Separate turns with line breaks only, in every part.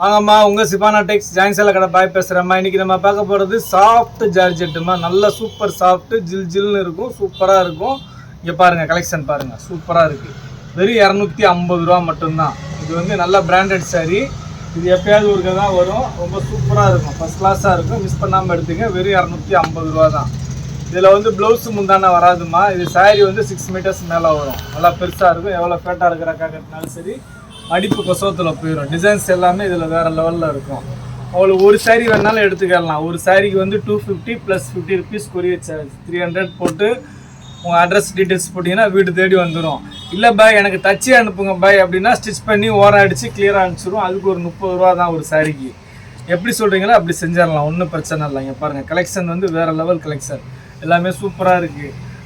வாங்கம்மா உங்கள் சிபானா டெக்ஸ் ஜாயின்ஸில் கடை பாய் பேசுகிறேம்மா இன்றைக்கி நம்ம பார்க்க போகிறது சாஃப்ட் ஜார்ஜெட்டுமா நல்ல சூப்பர் சாஃப்ட்டு ஜில் ஜில்னு இருக்கும் சூப்பராக இருக்கும். இங்கே பாருங்கள் கலெக்ஷன் பாருங்கள் சூப்பராக இருக்குது வெறும் இரநூத்தி ஐம்பது ரூபா மட்டும்தான். இது வந்து நல்ல பிராண்டட் சாரீ இது எப்பயாவது ஒருக்க தான் வரும். ரொம்ப சூப்பராக இருக்கும். ஃபஸ்ட் கிளாஸாக இருக்கும். மிஸ் பண்ணாமல் எடுத்துங்க. வெறும் இரநூத்தி ஐம்பது ரூபா தான். இதில் வந்து ப்ளவுஸ் முந்தானே வராதுமா இது சாரீ வந்து சிக்ஸ் மீட்டர்ஸ் மேலே வரும். நல்லா பெருசாக இருக்கும். எவ்வளோ ஃபேட்டாக இருக்கிற கட்டினாலும் சரி. அடிப்பு கொசவத்தில் போயிடும் டிசைன்ஸ் எல்லாமே இதில் வேறு லெவலில் இருக்கும். அவ்வளோ ஒரு saree வேணாலும் எடுத்துக்கலாம். ஒரு சாரிக்கு வந்து two fifty plus fifty rupees courier charge three hundred போட்டு உங்கள் அட்ரஸ் டீட்டெயில்ஸ் போட்டிங்கன்னா வீடு தேடி வந்துடும் இல்லை பாய் எனக்கு தச்சு அனுப்புங்க பாய் அப்படின்னா ஸ்டிச் பண்ணி ஓரம் அடித்து கிளியராக அனுப்பிச்சிடும் அதுக்கு ஒரு முப்பது ரூபா தான் ஒரு சாரிக்கு எப்படி சொல்கிறீங்களோ அப்படி செஞ்சிடலாம். ஒன்றும் பிரச்சனை இல்லைங்க. பாருங்கள் கலெக்ஷன் வந்து வேறு லெவல் கலெக்ஷன் எல்லாமே சூப்பராக இருக்குது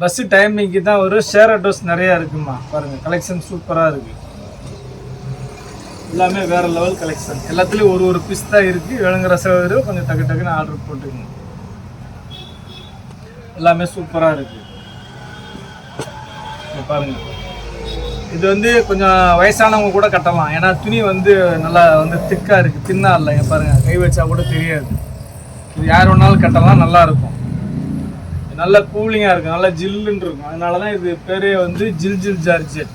பஸ்ஸு டைமிங்க்கு தான் ஒரு ஷேர் ஆட்டோஸ் நிறையா இருக்குமா? பாருங்கள் கலெக்ஷன் சூப்பராக இருக்குது எல்லாமே வேறு லெவல் கலெக்ஷன் எல்லாத்துலேயும் ஒரு ஒரு பீஸ் தான் இருக்குது வேணுங்கிற சகோதரர் கொஞ்சம் டக்கு டக்குன்னு ஆர்டர் போட்டுக்கணும் எல்லாமே சூப்பராக இருக்குது பாருங்கள் பாருங்க. இது வந்து கொஞ்சம் வயசானவங்க கூட கட்டலாம். ஏன்னா துணி வந்து நல்லா வந்து திக்காக இருக்குது தின்னா இல்லை. பாருங்கள் கை வச்சா கூட தெரியாது. இது யார் வேணாலும் கட்டலாம். நல்லாயிருக்கும் நல்ல கூலிங்காக இருக்கும் நல்லா ஜில்லுன்னு இருக்கும். அதனால தான் இது பேரே வந்து ஜில் ஜில் ஜார்ஜெட்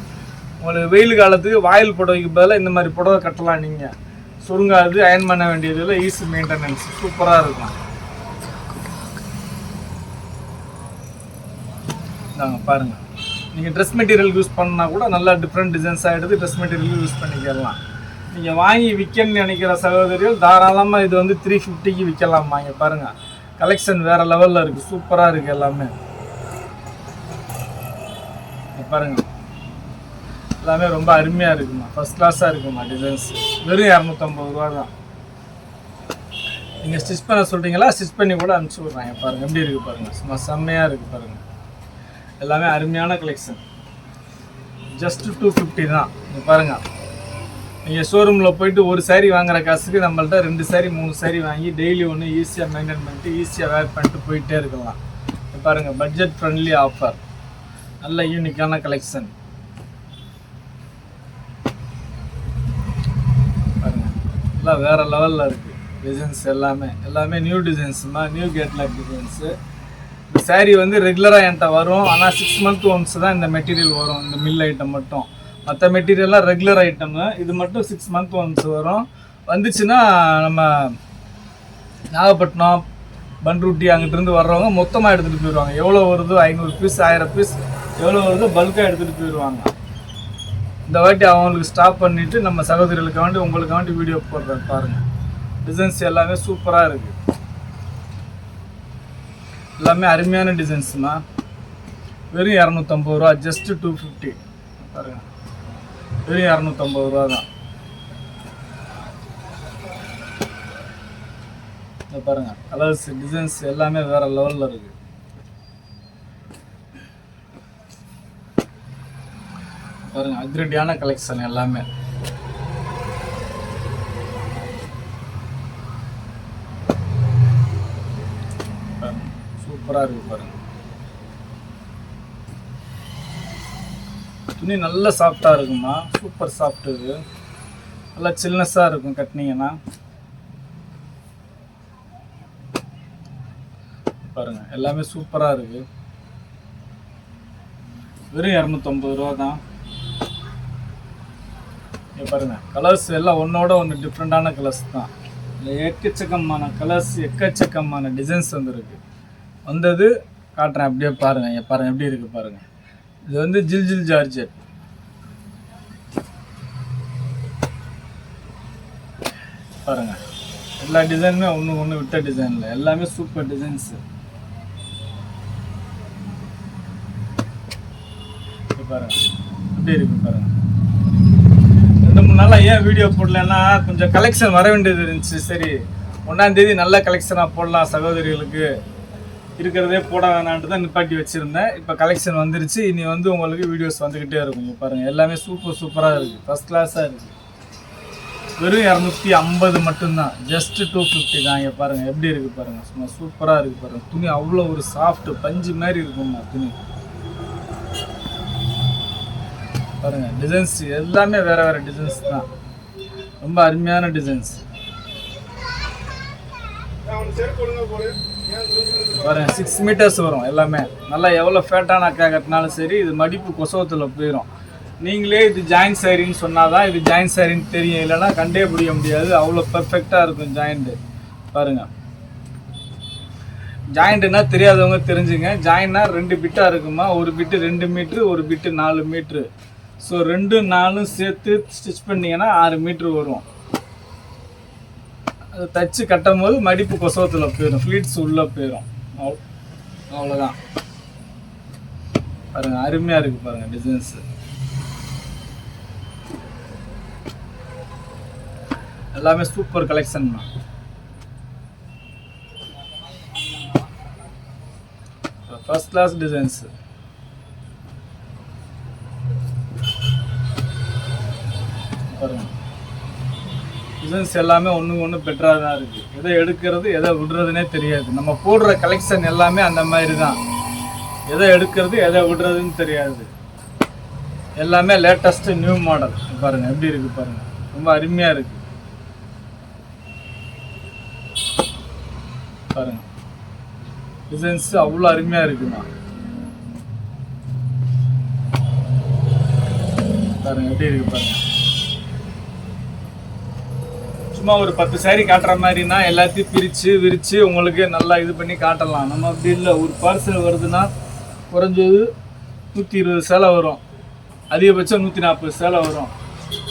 உங்களுக்கு வெயில் காலத்துக்கு வாயில் புடவைக்கு பதிலாக இந்த மாதிரி புடவை கட்டலாம் நீங்கள் சுருங்காது அயன் பண்ண வேண்டியதில் ஈஸி மெயின்டெனன்ஸ் சூப்பராக இருக்கும். நாங்கள் பாருங்கள் நீங்கள் ட்ரெஸ் மெட்டீரியல் யூஸ் பண்ணால் கூட நல்லா டிஃப்ரெண்ட் டிசைன்ஸாக எடுத்து ட்ரெஸ் மெட்டீரியல் யூஸ் பண்ணிக்கலாம் நீங்கள் வாங்கி விற்கன்னு நினைக்கிற சகோதரிகள் தாராளமாக இது வந்து த்ரீ ஃபிஃப்டிக்கு விற்கலாமா இங்கே பாருங்கள் கலெக்ஷன் வேறு லெவலில் இருக்குது சூப்பராக இருக்குது எல்லாமே. இங்க பாருங்க. எல்லாமே ரொம்ப அருமையாக இருக்குமா. ஃபஸ்ட் கிளாஸாக இருக்குமா டிசைன்ஸ் வெறும் இரநூத்தம்பது ரூபா தான். நீங்கள் ஸ்டிச் பண்ண சொல்கிறீங்களா ஸ்டிச் பண்ணி கூட அனுப்பிச்சி விட்றாங்க பாருங்கள் எப்படி இருக்குது பாருங்கள் சும்மா செம்மையாக இருக்குது பாருங்கள் எல்லாமே அருமையான கலெக்ஷன் ஜஸ்ட் டூ ஃபிஃப்டி தான். இங்க பாருங்க. நீங்கள் ஷோரூமில் போயிட்டு ஒரு saree வாங்குற காசுக்கு நம்மள்ட்ட ரெண்டு saree மூணு saree வாங்கி டெய்லி ஒன்று ஈஸியாக மெயின்டைன் பண்ணிட்டு ஈஸியாக வேர் பண்ணிட்டு போயிட்டே இருக்கலாம். பாருங்கள் பட்ஜெட் ஃப்ரெண்ட்லி ஆஃபர் நல்ல யூனிக்கான கலெக்ஷன் பாருங்கள் எல்லாம் வேறு லெவலில் இருக்குது டிசைன்ஸ் எல்லாமே. எல்லாமே நியூ டிசைன்ஸுமா நியூ கேட்லாக் டிசைன்ஸு இந்த சேரீ வந்து ரெகுலராக என்கிட்ட வரும். ஆனால் சிக்ஸ் மந்த் ஒன்ஸ் தான் இந்த மெட்டீரியல் வரும். இந்த மில் ஐட்டம் மட்டும். மற்ற மெட்டீரியல்லாம் ரெகுலர் ஐட்டமு இது மட்டும் சிக்ஸ் மந்த் ஒன்ஸ் வரும். வந்துச்சுன்னா நம்ம நாகப்பட்டினம் பன்ருட்டி அங்கிட்டிருந்து வர்றவங்க மொத்தமாக எடுத்துகிட்டு போயிடுவாங்க எவ்வளோ வருதோ? ஐநூறு பீஸ் ஆயிரம் பீஸ் எவ்வளோ வருதோ? பல்காக எடுத்துகிட்டு போயிடுவாங்க இந்த வாட்டி அவங்களுக்கு ஸ்டாப் பண்ணிவிட்டு நம்ம சகோதரிகளுக்கு வேண்டி உங்களுக்கு வேண்டி வீடியோ போடுறேன் பாருங்கள் டிசைன்ஸ் எல்லாமே சூப்பராக இருக்குது எல்லாமே அருமையான டிசைன்ஸ்மா வெறும் இரநூத்தம்பது ரூபா ஜஸ்ட்டு டூ ஃபிஃப்டி பாருங்கள் வெறும் இரநூத்தம்பது ரூபா தான் இங்க பாருங்க கலர்ஸ் டிசைன்ஸ் எல்லாமே வேற லெவலில் இருக்கு. பாருங்க அதிரடியான கலெக்ஷன் எல்லாமே. பாருங்க சூப்பராக இருக்கு பாருங்க. துணி நல்ல சாஃப்டாக இருக்குமா சூப்பர் சாஃப்ட் இது. நல்லா சில்னஸாக இருக்கும் கட்டினீங்கன்னா. பாருங்கள் எல்லாமே சூப்பராக இருக்குது வெறும் இரநூத்தம்பது ரூபா தான். இங்கே பாருங்க கலர்ஸ் எல்லாம் ஒன்றோட ஒன்று டிஃப்ரெண்ட்டான கலர்ஸ் தான். எக்கச்சக்கமான கலர்ஸ் எக்கச்சக்கமான டிசைன்ஸ் வந்துருக்கு. வந்தது காட்டுறேன் அப்படியே பாருங்க இங்கே பாருங்கள் எப்படி இருக்குது பாருங்கள் இது வந்து ஜில் ஜில் ஜார்ஜெட். பாருங்க. எல்லா டிசைனுமே ஒன்று ஒன்று விட்ட டிசைனில் எல்லாமே சூப்பர் டிசைன்ஸு பாருங்க. எப்படி இருக்கு பாருங்க. ரெண்டு மூணு நாளாக ஏன் வீடியோ போடலன்னா கொஞ்சம் கலெக்ஷன் வர வேண்டியது இருந்துச்சு. சரி ஒன்றாந்தேதி நல்ல கலெக்ஷனாக போடலாம் சகோதரிகளுக்கு. இருக்கிறதே போட வேணான்ட்டு தான் நிப்பாட்டி வச்சுருந்தேன். இப்போ கலெக்ஷன் வந்துருச்சு. இனி வந்து உங்களுக்கு வீடியோஸ் வந்துக்கிட்டே இருக்கும். பாருங்கள் எல்லாமே சூப்பர் சூப்பராக இருக்குது ஃபஸ்ட் கிளாஸாக இருக்குது வெறும் இரநூத்தி ஐம்பது மட்டும்தான். ஜஸ்ட் டூ ஃபிஃப்டி தான். இங்கே பாருங்கள் எப்படி இருக்குது பாருங்கள் சும்மா சூப்பராக இருக்குது பாருங்கள் துணி அவ்வளோ ஒரு சாஃப்ட்டு பஞ்சு மாதிரி இருக்கும்மா துணி. பாருங்கள் டிசைன்ஸ் எல்லாமே வேறு வேறு டிசைன்ஸ் தான். ரொம்ப அருமையான டிசைன்ஸ் பாருங்க சிக்ஸ் மீட்டர்ஸ் வரும் எல்லாமே. நல்லா எவ்வளோ ஃபேட்டான அக்கா கட்டினாலும் சரி இது மடிப்பு கொசவத்தில் போயிடும் நீங்களே இது ஜாயின் சாரின்னு சொன்னால் தான் இது ஜாயின் சாரின்னு தெரியும். இல்லைன்னா கண்டே பிடிக்க முடியாது. அவ்வளோ பெர்ஃபெக்டாக இருக்கும் ஜாயிண்ட்டு பாருங்கள் ஜாயிண்ட்டுனா தெரியாதவங்க தெரிஞ்சுங்க. ஜாயின்னா ரெண்டு பிட்டாக இருக்குமா? ஒரு பிட்டு ரெண்டு மீட்ரு ஒரு பிட்டு நாலு மீட்ரு ஸோ ரெண்டு நாலும் சேர்த்து ஸ்டிச் பண்ணிங்கன்னா ஆறு மீட்ரு வரும். அது தச்சு கட்டும் போது மடிப்பு கொசவத்தில் போயிடும் ஃப்ளீட்ஸ் உள்ளே போயிடும் அவ்வளோ அவ்வளோதான். பாருங்கள் அருமையாக இருக்குது பாருங்கள் டிசைன்ஸு எல்லாமே super collection first class designs பாருங்க. டிசைன்ஸ் எல்லாமே ஒன்றுக்கு ஒன்று பெட்டராக தான் இருக்குது எதை எடுக்கிறது எதை விடுறதுனே தெரியாது. நம்ம போடுற கலெக்ஷன் எல்லாமே அந்த மாதிரி தான் எதை எடுக்கிறது எதை விடுறதுன்னு தெரியாது. எல்லாமே லேட்டஸ்ட்டு நியூ மாடல் பாருங்க எப்படி இருக்குது பாருங்கள் ரொம்ப அருமையாக இருக்குது பாருங்க. டிசைன்ஸ் அவ்வளோ அருமையாக இருக்குண்ணா பாருங்க எப்படி இருக்கு பாருங்க. சும்மா ஒரு பத்து சாரி காட்டுற மாதிரினா எல்லாத்தையும் பிரித்து விரித்து உங்களுக்கு நல்லா இது பண்ணி காட்டலாம். நம்ம அப்படி இல்லை. ஒரு பார்சல் வருதுன்னா குறைஞ்சது நூற்றி இருபது சேலை வரும். அதிகபட்சம் நூற்றி நாற்பது சேலை வரும்.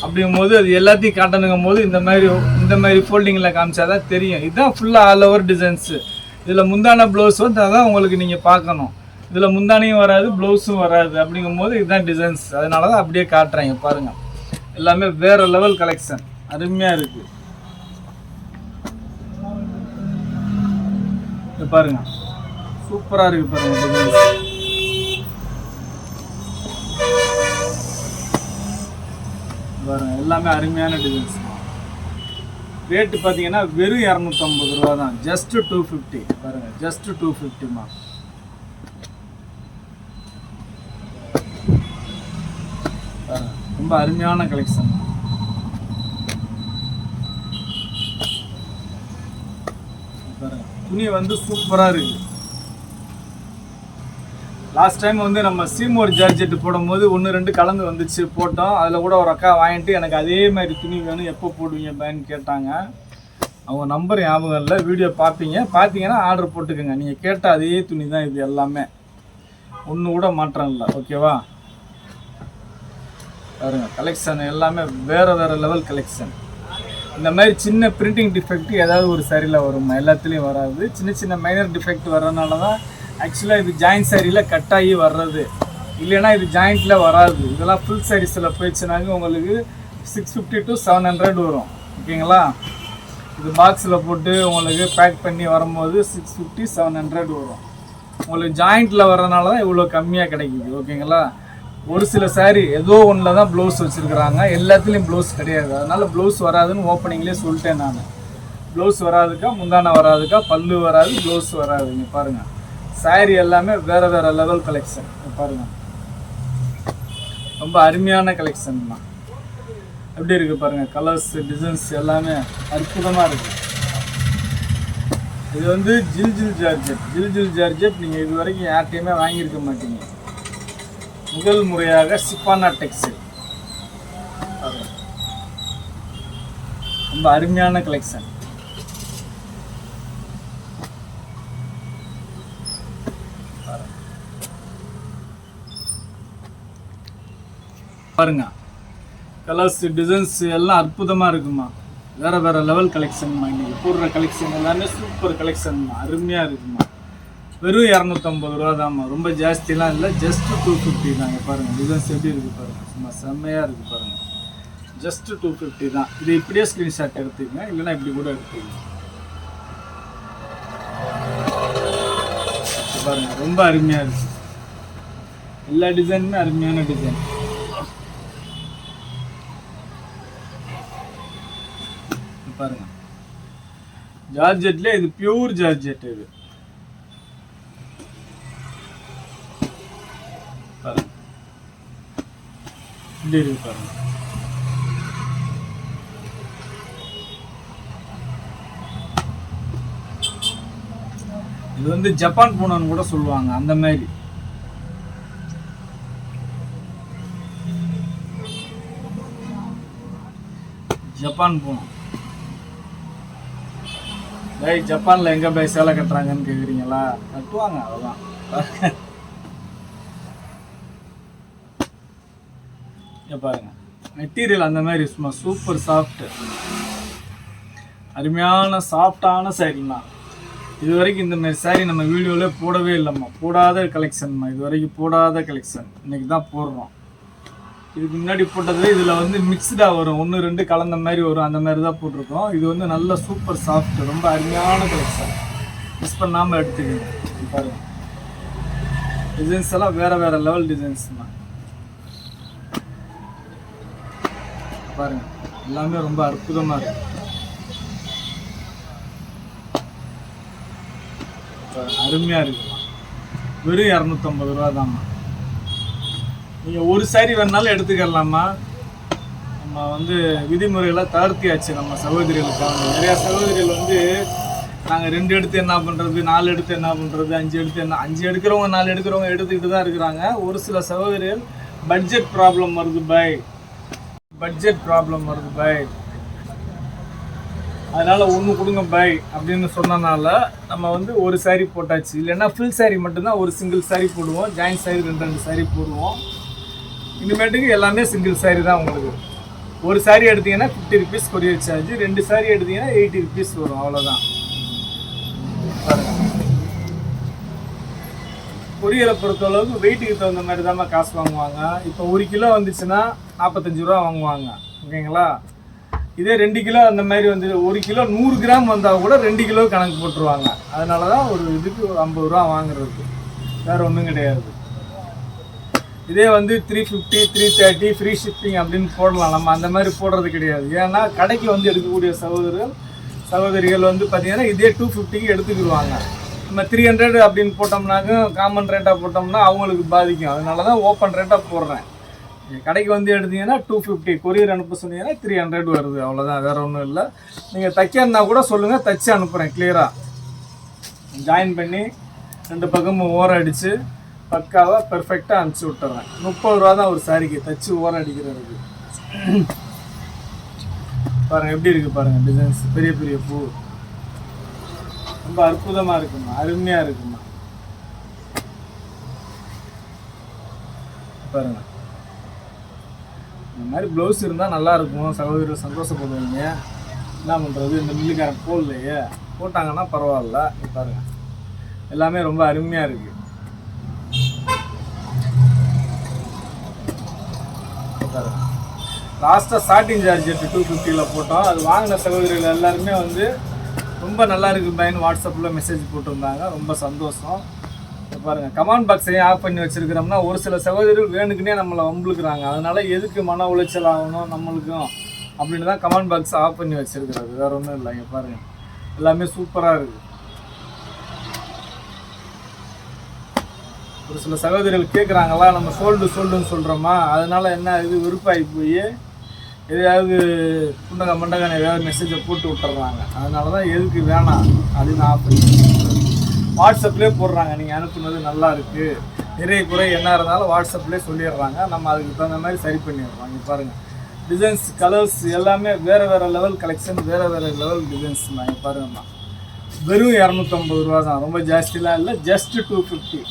அப்படிங்கும்போது அது எல்லாத்தையும் காட்டணுங்கும் போது இந்த மாதிரி இந்த மாதிரி ஃபோல்டிங்கில் காமிச்சா தான் தெரியும். இதுதான் ஃபுல்லாக ஆல் ஓவர் டிசைன்ஸு இதில் முந்தான ப்ளவுஸ் வந்து அதான் உங்களுக்கு நீங்கள் பார்க்கணும். இதில் முந்தானையும் வராது ப்ளவுஸும் வராது அப்படிங்கும்போது இதுதான் டிசைன்ஸ் அதனால தான் அப்படியே காட்டுறேங்க பாருங்கள் எல்லாமே வேறு லெவல் கலெக்ஷன் அருமையாக இருக்குது இது பாருங்க. சூப்பராக இருக்குது பாருங்கள் designs. பாருங்க எல்லாமே அருமையான டிசைன்ஸ் ரேட்டு பார்த்தீங்கன்னா வெறும் இரநூத்தம்பது ரூபா தான். ஜஸ்ட் டூ ஃபிஃப்டி பாருங்க ஜஸ்ட் டூ ஃபிஃப்டிமா ரொம்ப அருமையான கலெக்ஷன் பாருங்க துணி வந்து சூப்பராக இருக்குது லாஸ்ட் டைம் வந்து நம்ம சீமோர் ஜார்ஜெட் போடும்போது ஒன்று ரெண்டு கலந்து வந்துச்சு போட்டோம். அதில் கூட ஒரு அக்கா வாங்கிட்டு எனக்கு அதே மாதிரி துணி வேணும் எப்போ போடுவீங்க பேன்னு கேட்டாங்க. அவங்க நம்பர் ஞாபகம் இல்லை வீடியோ பார்ப்பீங்க பார்த்தீங்கன்னா ஆர்டர் போட்டுக்கோங்க. நீங்கள் கேட்ட அதே துணி தான் இது எல்லாமே. ஒன்று கூட மாற்றம் இல்லை ஓகேவா பாருங்க கலெக்ஷன் எல்லாமே வேறு வேறு லெவல் கலெக்ஷன் இந்த மாதிரி சின்ன பிரிண்டிங் டிஃபெக்ட் ஏதாவது ஒரு சரியில் வருமா? எல்லாத்துலேயும் வராது. சின்ன சின்ன மைனர் டிஃபெக்ட் வர்றதுனால தான் ஆக்சுவலாக இது ஜாயிண்ட் சாரியில் கட் ஆகி வர்றது. இல்லைன்னா இது ஜாயிண்ட்டில் வராது. இதெல்லாம் ஃபுல் சாரீஸில் போயிடுச்சுனாங்க உங்களுக்கு six fifty to seven hundred வரும். ஓகேங்களா? இது பாக்ஸில் போட்டு உங்களுக்கு பேக் பண்ணி வரும்போது சிக்ஸ் ஃபிஃப்டி செவன் ஹண்ட்ரட் வரும். உங்களுக்கு ஜாயிண்ட்டில் வர்றதுனால தான் இவ்வளோ கம்மியாக கிடைக்குது. ஓகேங்களா? ஒரு சில saree ஏதோ ஒன்றில் தான் ப்ளவுஸ் வச்சுருக்குறாங்க. எல்லாத்துலேயும் ப்ளவுஸ் கிடையாது. அதனால் ப்ளவுஸ் வராதுன்னு ஓப்பனிங்லேயே சொல்லிட்டேன் நான். ப்ளவுஸ் வராதுக்கா? முந்தானை வராதுக்கா? பல்லு வராது ப்ளவுஸ் வராதுங்க பாருங்கள் சாரி எல்லாமே வேறு வேறு லெவல் கலெக்ஷன் பாருங்கள் ரொம்ப அருமையான கலெக்ஷன் தான் எப்படி இருக்குது பாருங்கள் கலர்ஸ் டிசைன்ஸ் எல்லாமே அற்புதமாக இருக்குது இது வந்து ஜில் ஜில் ஜார்ஜெட் ஜில் ஜில் ஜார்ஜெட் நீங்கள் இது வரைக்கும் யார்கிட்டையுமே வாங்கியிருக்க மாட்டீங்க. முதல் முறையாக சிப்பானா டெக்ஸ்டைல் ரொம்ப அருமையான கலெக்ஷன் பாருங்க. கலர்ஸ் டிசைன்ஸ் எல்லாம் அற்புதமாக இருக்குமா வேறு வேறு லெவல் கலெக்ஷன்மா இன்றைக்கி போடுற கலெக்ஷன் எல்லாமே சூப்பர் கலெக்ஷன்மா அருமையாக இருக்குமா வெறும் இரநூத்தம்பது ரூபா தான்மா ரொம்ப ஜாஸ்திலாம் இல்லை. ஜஸ்ட்டு டூ ஃபிஃப்டி தாங்க பாருங்கள் டிசைன்ஸ் எப்படி இருக்குது பாருங்கள் சும்மா செம்மையாக இருக்குது பாருங்கள் ஜஸ்ட்டு டூ ஃபிஃப்டி தான். இது இப்படியே ஸ்க்ரீன்ஷாட் எடுத்துக்கங்க இல்லைனா இப்படி கூட எடுத்துக்கங்க பாருங்கள் ரொம்ப அருமையாக இருக்குது எல்லா டிசைனுமே அருமையான டிசைன் பாருங்க. ஜார்ஜெட்ல இது பியூர் ஜார்ஜெட் இது. பாருங்க. இப்படி இருக்கு பாருங்க. இது வந்து ஜப்பான் பூனைன்னு கூட சொல்லுவாங்க அந்த மாதிரி. ஜப்பான் போனோம். டேய் ஜப்பானில் எங்கே போய் சேலை கட்டுறாங்கன்னு கேட்குறீங்களா கட்டுவாங்க அதெல்லாம் பாருங்க. மெட்டீரியல் அந்த மாதிரி சும்மா சூப்பர் சாஃப்ட் அருமையான சாஃப்டான சாரீமா இது வரைக்கும் இந்த மாதிரி சாரீ நம்ம வீடியோவில் போடவே இல்லைம்மா. போடாத கலெக்ஷன்மா இது வரைக்கும் போடாத கலெக்ஷன் இன்னைக்கு தான் போடுறோம். இதுக்கு முன்னாடி போட்டது இதில் வந்து மிக்ஸ்டாக வரும். ஒன்று ரெண்டு கலந்த மாதிரி வரும். அந்த மாதிரி தான் போட்டிருக்கோம். இது வந்து நல்ல சூப்பர் சாஃப்ட் ரொம்ப அருமையான கலெக்ஷன் மிஸ் பண்ணாமல் எடுத்துக்கோங்க. பாருங்கள் பாருங்க. டிசைன்ஸ் எல்லாம் வேறு வேறு லெவல் டிசைன்ஸ் தான் பாருங்க. எல்லாமே ரொம்ப அற்புதமாக இருக்கு. அருமையாக அருமையா இருக்குமா வெறும் இரநூத்தம்பது ரூபா தான்மா நீங்கள் ஒரு சாரி வேணாலும் எடுத்துக்கலாமா நம்ம வந்து விதிமுறைகளை தளர்த்தியாச்சு நம்ம சகோதரிகளுக்காக நிறையா சகோதரிகள் வந்து நாங்கள் ரெண்டு எடுத்து என்ன பண்ணுறது நாலு எடுத்து என்ன பண்ணுறது அஞ்சு எடுத்து என்ன அஞ்சு எடுக்கிறவங்க நாலு எடுக்கிறவங்க எடுத்துக்கிட்டு தான் இருக்கிறாங்க. ஒரு சில சகோதரிகள் பட்ஜெட் ப்ராப்ளம் வருது பை பட்ஜெட் ப்ராப்ளம் வருது பை அதனால் ஒன்று கொடுங்க பை அப்படின்னு சொன்னனால நம்ம வந்து ஒரு saree போட்டாச்சு. இல்லைன்னா ஃபுல் saree மட்டும்தான் ஒரு சிங்கிள் saree போடுவோம். ஜாயின்ட் saree ரெண்டு ரெண்டு saree போடுவோம். இனிமேட்டுக்கு எல்லாமே சிங்கிள் saree தான் உங்களுக்கு. ஒரு saree எடுத்தீங்கன்னா ஃபிஃப்டி ருபீஸ் கொரியர் சார்ஜ் ரெண்டு சாரீ எடுத்தீங்கன்னா எயிட்டி ருபீஸ் வரும் அவ்வளோதான் கொரியரை பொறுத்தளவுக்கு வெயிட்டுக்கு தகுந்த மாதிரி தான் காசு வாங்குவாங்க. இப்போ ஒரு கிலோ வந்துச்சுன்னா நாற்பத்தஞ்சு ரூபா வாங்குவாங்க. ஓகேங்களா? இதே ரெண்டு கிலோ அந்த மாதிரி வந்து ஒரு கிலோ நூறு கிராம் வந்தால் கூட ரெண்டு கிலோ கணக்கு போட்டுருவாங்க. அதனால தான் ஒரு இதுக்கு ஒரு ஐம்பது ரூபா வாங்குறதுக்கு. வேற ஒன்றும் கிடையாது. இதே வந்து three fifty three thirty free shipping அப்படின்னு போடலாம். நம்ம அந்த மாதிரி போடுறது கிடையாது. ஏன்னா கடைக்கு வந்து எடுக்கக்கூடிய சகோதரர்கள் சகோதரிகள் வந்து பார்த்தீங்கன்னா இதே டூ ஃபிஃப்டிக்கு எடுத்துக்கிடுவாங்க. நம்ம த்ரீ ஹண்ட்ரட் அப்படின்னு போட்டோம்னாக்கும் காமன் ரேட்டாக போட்டோம்னா அவங்களுக்கு பாதிக்கும். அதனால தான் ஓப்பன் ரேட்டாக போடுறேன். கடைக்கு வந்து எடுத்தீங்கன்னா டூ ஃபிஃப்டி கொரியர் அனுப்ப சொன்னீங்கன்னா த்ரீ ஹண்ட்ரட் வருது. அவ்வளோதான் வேறு ஒன்றும் இல்லை. நீங்கள் தைக்கணுன்னா கூட சொல்லுங்கள் தைச்சு அனுப்புகிறேன் கிளியராக ஜாயின் பண்ணி ரெண்டு பக்கமும் ஓரம் அடித்து பக்காவாக பெர்ஃபெக்டாக அனுப்பிச்சி விட்டுறேன். முப்பது ரூபா தான் ஒரு சாரிக்கு தச்சு ஓரம் அடிக்கிறதுக்கு. பாருங்கள் எப்படி இருக்குது பாருங்கள் டிசைன்ஸ் பெரிய பெரிய பூ. ரொம்ப அற்புதமாக இருக்குமா? அருமையாக இருக்குமா? பாருங்கள் இந்த மாதிரி ப்ளவுஸ் இருந்தால் நல்லா இருக்கும்? சகோதரர் சந்தோஷப்படுவீங்க. என்ன பண்ணுறது இந்த மில்லுக்காரன் போடலையே. போட்டாங்கன்னா பரவாயில்ல. பாருங்கள் எல்லாமே ரொம்ப அருமையாக இருக்குது இருக்கு லாஸ்ட்டாக ஸ்டார்டிங் சார்ஜெட் டூ ஃபிஃப்டியில் போட்டோம். அது வாங்கின சகோதரிகள் எல்லாருமே வந்து ரொம்ப நல்லா இருக்கு பையன். வாட்ஸ்அப்பில் மெசேஜ் போட்டிருந்தாங்க. ரொம்ப சந்தோஷம். பாருங்கள் கமெண்ட் பாக்ஸையும் ஆஃப் பண்ணி வச்சுருக்கிறோம்னா ஒரு சில சகோதரிகள் வேணுக்குனே நம்மளை வம்புழுக்கிறாங்க. அதனால் எதுக்கு மன உளைச்சல் ஆகணும் நம்மளுக்கும் அப்படின்னு தான் கமெண்ட் பாக்ஸ் ஆஃப் பண்ணி வச்சுருக்கிறது. வேற ஒன்றும் இல்லை பாருங்கள் எல்லாமே சூப்பராக இருக்குது ஒரு சில சகோதரிகள் கேட்குறாங்களா நம்ம சோல்டு சோல்டுன்னு சொல்கிறோமா அதனால் என்ன இது விருப்பாகி போய் எதையாவது குண்டக மண்டகனை ஏதாவது மெசேஜை போட்டு விட்டுறாங்க. அதனால தான் எதுக்கு வேணாம் அப்படின்னு ஆஃப் வாட்ஸ்அப்லேயே போடுறாங்க. நீங்கள் அனுப்புனது நல்லா இருக்குது நிறைய குறை என்ன இருந்தாலும் வாட்ஸ்அப்லேயே சொல்லிடுறாங்க. நம்ம அதுக்கு தகுந்த மாதிரி சரி பண்ணிடுறோம். இங்கே பாருங்கள் டிசைன்ஸ் கலர்ஸ் எல்லாமே வேறு வேறு லெவல் கலெக்ஷன் வேறு வேறு லெவல் டிசைன்ஸ் தான். இங்கே பாருங்கம்மா. வெறும் இரநூத்தம்பது ரூபா தான் ரொம்ப ஜாஸ்திலாம் இல்லை. ஜஸ்ட்டு டூ ஃபிஃப்டி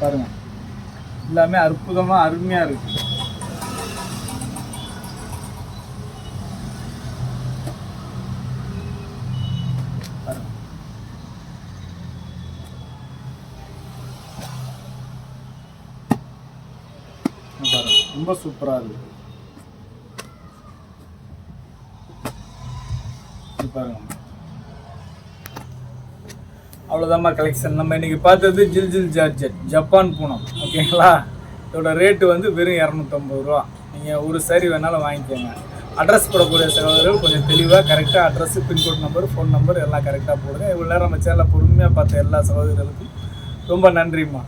பாருங்க. எல்லாமே அற்புதமாக அருமையாக இருக்கு. பாருங்க. பாருங்க ரொம்ப சூப்பராக இருக்கு. பாருங்க. அவ்வளோதாம்மா கலெக்ஷன் நம்ம இன்றைக்கி பார்த்தது ஜில் ஜில் ஜார்ஜெட் ஜப்பான் பூனம். ஓகேங்களா? இதோட ரேட்டு வந்து வெறும் இரநூத்தம்பது ரூபா. நீங்கள் ஒரு சரி வேணாலும் வாங்கிக்கோங்க. அட்ரஸ் போடக்கூடிய சகோதரர்கள் கொஞ்சம் தெளிவாக கரெக்டாக address pincode number phone number எல்லாம் கரெக்டாக போடுங்க. இவ்வளோ நேரம் நம்ம சேனலில் பொறுமையாக பார்த்த எல்லா சகோதரர்களுக்கும் ரொம்ப நன்றிம்மா.